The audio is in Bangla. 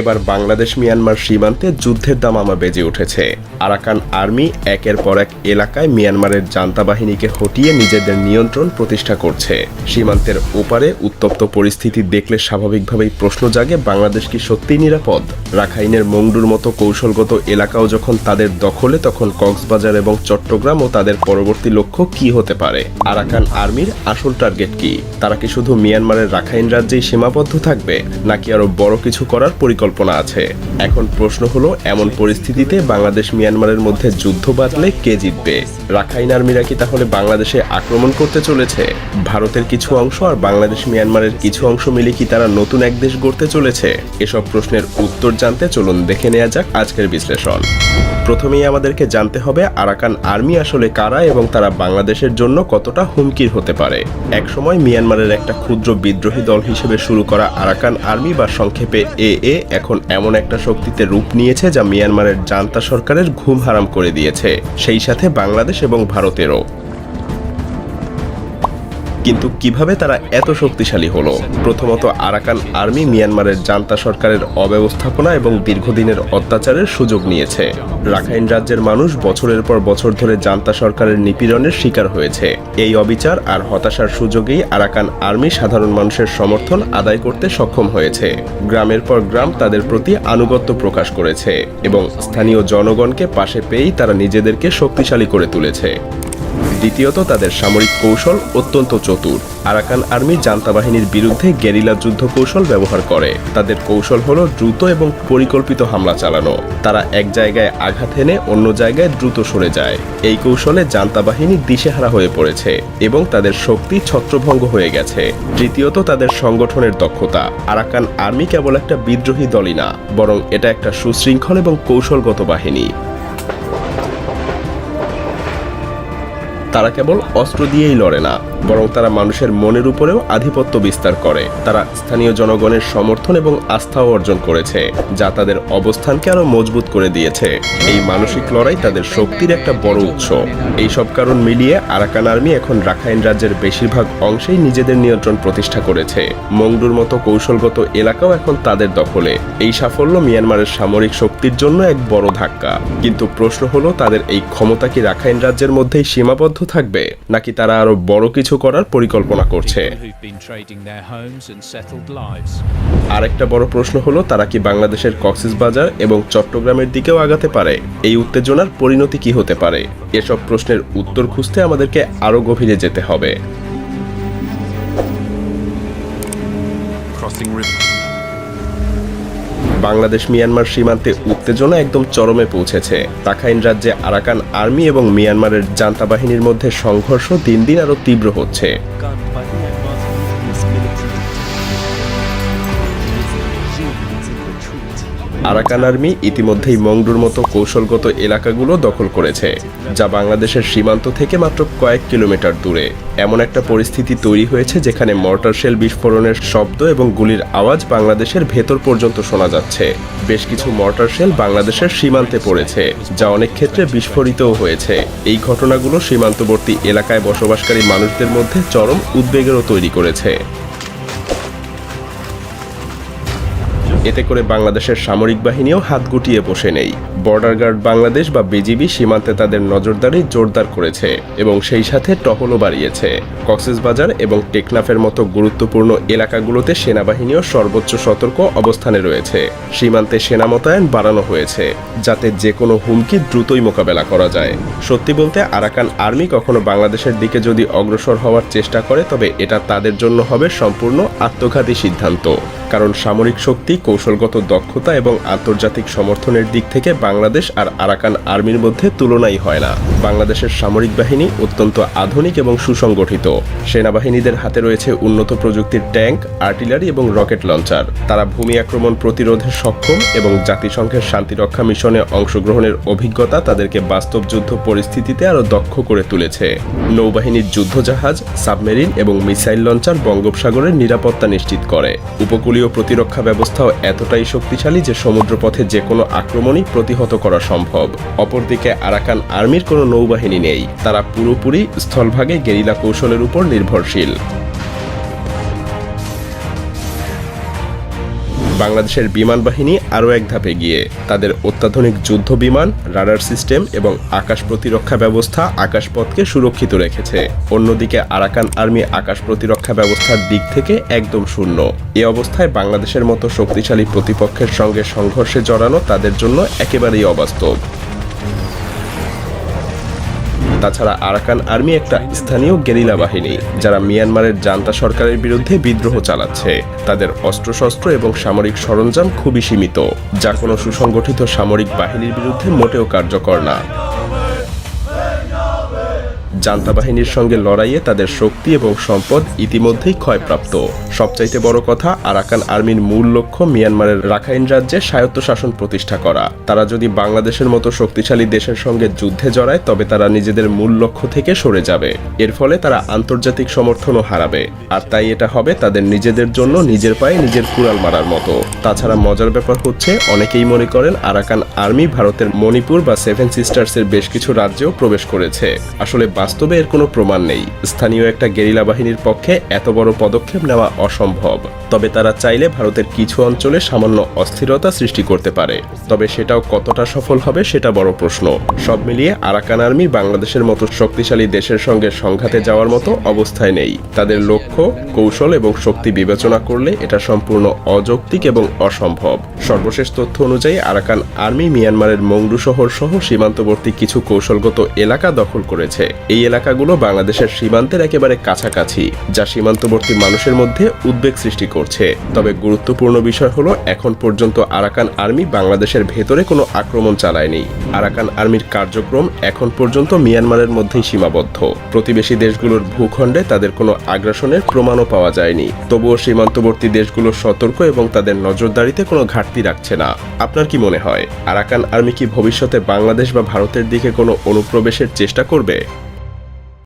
এবার বাংলাদেশ মিয়ানমার সীমান্তে যুদ্ধের দামামা বেজে উঠেছে। আরাকান আর্মি একের পর এক এলাকায় মিয়ানমারের জান্তা বাহিনীকে হটিয়ে নিজেদের নিয়ন্ত্রণ প্রতিষ্ঠা করছে। সীমান্তের ওপারে উত্তপ্ত পরিস্থিতি দেখলে স্বাভাবিকভাবেই প্রশ্ন জাগে বাংলাদেশ কি সত্যিই নিরাপদ? রাখাইনের মংডুর মতো কৌশলগত এলাকাও যখন তাদের দখলে, তখন কক্সবাজার এবং চট্টগ্রাম ও তাদের পরবর্তী লক্ষ্য কি হতে পারে? আরাকান আর্মির আসল টার্গেট কি? তারা কি শুধু মিয়ানমারের রাখাইন রাজ্যেই সীমাবদ্ধ থাকবে, নাকি আরও বড় কিছু করার পরিকল্পনা আছে। এখন প্রশ্ন হলো, এমন পরিস্থিতিতে বাংলাদেশ মিয়ানমারের মধ্যে যুদ্ধ বাঁধলে কে জিতবে? রাখাইন আর্মিরা কি তাহলে বাংলাদেশে আক্রমণ করতে চলেছে? ভারতের কিছু অংশ আর বাংলাদেশ মিয়ানমারের কিছু অংশ মিলে কি তারা নতুন এক দেশ গড়তে চলেছে? এসব প্রশ্নের উত্তর জানতে চলুন দেখে নেওয়া যাক আজকের বিশ্লেষণ। প্রথমেই আমাদেরকে জানতে হবে, আরাকান আর্মি আসলে কারা এবং তারা বাংলাদেশের জন্য কতটা হুমকির হতে পারে? একসময় মিয়ানমারের একটা ক্ষুদ্র বিদ্রোহী দল হিসেবে শুরু করা আরাকান আর্মি বা সংক্ষেপে এ এখন এমন একটা শক্তিতে রূপ নিয়েছে যা মিয়ানমারের জান্তা সরকারের ঘুম হারাম করে দিয়েছে। সেই সাথে বাংলাদেশ এবং ভারতেরও। কিন্তু কীভাবে তারা এত শক্তিশালী হলো? প্রথমত আরাকান আর্মি মিয়ানমারের জান্তা সরকারের অব্যবস্থাপনা এবং দীর্ঘদিনের অত্যাচারের সুযোগ নিয়েছে। রাখাইন রাজ্যের মানুষ বছরের পর বছর ধরে জান্তা সরকারের নিপীড়নের শিকার হয়েছে। এই অবিচার আর হতাশার সুযোগেই আরাকান আর্মি সাধারণ মানুষের সমর্থন আদায় করতে সক্ষম হয়েছে। গ্রামের পর গ্রাম তাদের প্রতি আনুগত্য প্রকাশ করেছে এবং স্থানীয় জনগণকে পাশে পেয়েই তারা নিজেদেরকে শক্তিশালী করে তুলেছে। দ্বিতীয়ত তাদের সামরিক কৌশল অত্যন্ত চতুর। আরাকান আর্মি জান্তা বাহিনীর বিরুদ্ধে গেরিলা যুদ্ধ কৌশল ব্যবহার করে। তাদের কৌশল হল দ্রুত এবং পরিকল্পিত হামলা চালানো। তারা এক জায়গায় আঘাত এনে অন্য জায়গায় দ্রুত সরে যায়। এই কৌশলে জান্তা বাহিনী দিশেহারা হয়ে পড়েছে এবং তাদের শক্তি ছত্রভঙ্গ হয়ে গেছে। তৃতীয়ত তাদের সংগঠনের দক্ষতা। আরাকান আর্মি কেবল একটা বিদ্রোহী দলই না, বরং এটা একটা সুশৃঙ্খল এবং কৌশলগত বাহিনী। তারা কেবল অস্ত্র দিয়েই লড়ে না। বরং তারা মানুষের মনের উপরেও আধিপত্য বিস্তার করে। তারা স্থানীয় জনগণের সমর্থন এবং আস্থাও অর্জন করেছে, যা তাদের অবস্থানকে আরও মজবুত করে দিয়েছে। এই মানসিক লড়াই তাদের শক্তির একটা বড় উৎস। এই সব কারণ মিলিয়ে আরাকান আর্মি এখন রাখাইন রাজ্যের বেশিরভাগ অংশেই নিজেদের নিয়ন্ত্রণ প্রতিষ্ঠা করেছে। মংডুর মতো কৌশলগত এলাকাও এখন তাদের দখলে। এই সাফল্য মিয়ানমারের সামরিক শক্তির জন্য এক বড় ধাক্কা। কিন্তু প্রশ্ন হলো, তাদের এই ক্ষমতা কি রাখাইন রাজ্যের মধ্যেই সীমাবদ্ধ থাকবে? নাকি তারা আরও বড় কিছু করার পরিকল্পনা করছে. আরেকটা বড় প্রশ্ন হলো তারা কি বাংলাদেশের কক্সবাজার এবং চট্টগ্রামের দিকেও আগাতে পারে এই উত্তেজনার পরিণতি কি হতে পারে এসব প্রশ্নের উত্তর খুঁজতে আমাদেরকে আরও গভীরে যেতে হবে crossing river. বাংলাদেশ মিয়ানমার সীমান্তে উত্তেজনা একদম চরমে পৌঁছেছে। রাখাইন রাজ্যে আরাকান আর্মি এবং মিয়ানমারের জান্তা বাহিনীর মধ্যে সংঘর্ষ দিন দিন আরও তীব্র হচ্ছে। আরাকান আর্মি ইতিমধ্যেই মংডুর মতো কৌশলগত এলাকাগুলো দখল করেছে, যা বাংলাদেশের সীমান্ত থেকে মাত্র কয়েক কিলোমিটার দূরে। এমন একটা পরিস্থিতি তৈরি হয়েছে যেখানে মর্টার শেল বিস্ফোরণের শব্দ এবং গুলির আওয়াজ বাংলাদেশের ভেতর পর্যন্ত শোনা যাচ্ছে। বেশ কিছু মর্টার শেল বাংলাদেশের সীমান্তে পড়েছে, যা অনেক ক্ষেত্রে বিস্ফোরিতও হয়েছে। এই ঘটনাগুলো সীমান্তবর্তী এলাকায় বসবাসকারী মানুষদের মধ্যে চরম উদ্বেগেরও তৈরি করেছে। এতে করে বাংলাদেশের সামরিক বাহিনীও হাত গুটিয়ে বসে নেই। বর্ডার গার্ড বাংলাদেশ বা বিজিবি সীমান্তে তাদের নজরদারি জোরদার করেছে এবং সেই সাথে টহলও বাড়িয়েছে। কক্সবাজার এবং টেকনাফের মতো গুরুত্বপূর্ণ এলাকাগুলোতে সেনাবাহিনীও সর্বোচ্চ সতর্ক অবস্থানে রয়েছে। সীমান্তে সেনা মোতায়েন বাড়ানো হয়েছে, যাতে যে কোনো হুমকি দ্রুতই মোকাবেলা করা যায়। সত্যি বলতে, আরাকান আর্মি কখনো বাংলাদেশের দিকে যদি অগ্রসর হওয়ার চেষ্টা করে, তবে এটা তাদের জন্য হবে সম্পূর্ণ আত্মঘাতী সিদ্ধান্ত। কারণ সামরিক শক্তি, কৌশলগত দক্ষতা এবং আন্তর্জাতিক সমর্থনের দিক থেকে বাংলাদেশ আর আরাকান আর্মির মধ্যে তুলনাই হয় না। বাংলাদেশের সামরিক বাহিনী অত্যন্ত আধুনিক এবং সুসংগঠিত। সেনাবাহিনীদের হাতে রয়েছে উন্নত প্রযুক্তির ট্যাঙ্ক, আর্টিলারি এবং রকেট লঞ্চার। তারা ভূমি আক্রমণ প্রতিরোধে সক্ষম এবং জাতিসংঘের শান্তিরক্ষা মিশনে অংশগ্রহণের অভিজ্ঞতা তাদেরকে বাস্তব যুদ্ধ পরিস্থিতিতে আরও দক্ষ করে তুলেছে। নৌবাহিনীর যুদ্ধজাহাজ, সাবমেরিন এবং মিসাইল লঞ্চার বঙ্গোপসাগরের নিরাপত্তা নিশ্চিত করে। উপকূলীয় প্রতিরক্ষা ব্যবস্থাও এতটাই শক্তিশালী যে সমুদ্রপথে যে কোনো আক্রমণই প্রতিহত করা সম্ভব। অপরদিকে আরাকান আর্মির কোনো নৌবাহিনী নেই। তারা পুরোপুরি স্থলভাগে গেরিলা কৌশলের উপর নির্ভরশীল। বাংলাদেশের বিমান বাহিনী আরও এক ধাপে গিয়ে তাদের অত্যাধুনিক যুদ্ধ বিমান, রাডার সিস্টেম এবং আকাশ প্রতিরক্ষা ব্যবস্থা আকাশপথকে সুরক্ষিত রেখেছে। অন্যদিকে আরাকান আর্মি আকাশ প্রতিরক্ষা ব্যবস্থার দিক থেকে একদম শূন্য। এ অবস্থায় বাংলাদেশের মতো শক্তিশালী প্রতিপক্ষের সঙ্গে সংঘর্ষে জড়ানো তাদের জন্য একেবারেই অবাস্তব। তাছাড়া আরাকান আর্মি একটা স্থানীয় গেরিলা বাহিনী, যারা মিয়ানমারের জান্তা সরকারের বিরুদ্ধে বিদ্রোহ চালাচ্ছে। তাদের অস্ত্রশস্ত্র এবং সামরিক সরঞ্জাম খুবই সীমিত, যা কোনো সুসংগঠিত সামরিক বাহিনীর বিরুদ্ধে মোটেও কার্যকর না। জান্তা বাহিনীর সঙ্গে লড়াইয়ে তাদের শক্তি এবং সম্পদ ইতিমধ্যেই ক্ষয়প্রাপ্ত। সবচাইতে বড় কথা, আরাকান আর্মির মূল লক্ষ্য মিয়ানমারের রাখাইন রাজ্যে স্বায়ত্তশাসন প্রতিষ্ঠা করা। তারা যদি বাংলাদেশের মতো শক্তিশালী দেশের সঙ্গে যুদ্ধে জড়ায়, তবে তারা নিজেদের মূল লক্ষ্য থেকে সরে যাবে। এর ফলে তারা আন্তর্জাতিক সমর্থনও হারাবে। আর তাই এটা হবে তাদের নিজেদের জন্য নিজের পায়ে নিজের কুড়াল মারার মতো। তাছাড়া মজার ব্যাপার হচ্ছে, অনেকেই মনে করেন আরাকান আর্মি ভারতের মণিপুর বা সেভেন সিস্টার্সের বেশ কিছু রাজ্যেও প্রবেশ করেছে। আসলে বাস্তবে এর কোনো প্রমাণ নেই। স্থানীয় একটা গেরিলা বাহিনীর পক্ষে এত বড় পদক্ষেপ নেওয়া অসম্ভব। তবে তারা চাইলে ভারতের কিছু অঞ্চলে সামান্য অস্থিরতা সৃষ্টি করতে পারে। তবে সেটাও কতটা সফল হবে সেটা বড় প্রশ্ন। সব মিলিয়ে আরাকান আর্মি বাংলাদেশের মতো শক্তিশালী দেশের সঙ্গে সংঘাতে যাওয়ার মতো অবস্থায় নেই। তাদের লক্ষ্য, কৌশল এবং শক্তি বিবেচনা করলে এটা সম্পূর্ণ অযৌক্তিক এবং অসম্ভব। সর্বশেষ তথ্য অনুযায়ী আরাকান আর্মি মিয়ানমারের মংডু শহর সহ সীমান্তবর্তী কিছু কৌশলগত এলাকা দখল করেছে। এই এলাকাগুলো বাংলাদেশের সীমান্তের একেবারে কাছাকাছি, যা সীমান্তবর্তী মানুষের মধ্যে উদ্বেগ সৃষ্টি করছে। তবে গুরুত্বপূর্ণ বিষয় হলো, এখন পর্যন্ত আরাকান আর্মি বাংলাদেশের ভেতরে কোনো আক্রমণ চালায়নি। আরাকান আর্মির কার্যক্রম এখন পর্যন্ত মিয়ানমারের মধ্যেই সীমাবদ্ধ। প্রতিবেশী দেশগুলোর ভূখণ্ডে তাদের কোনো আগ্রাসনের প্রমাণও পাওয়া যায়নি। তবুও সীমান্তবর্তী দেশগুলো সতর্ক এবং তাদের নজরদারিতে কোনো ঘাটতি রাখছে না। আপনার কি মনে হয়, আরাকান আর্মি কি ভবিষ্যতে বাংলাদেশ বা ভারতের দিকে কোনো অনুপ্রবেশের চেষ্টা করবে?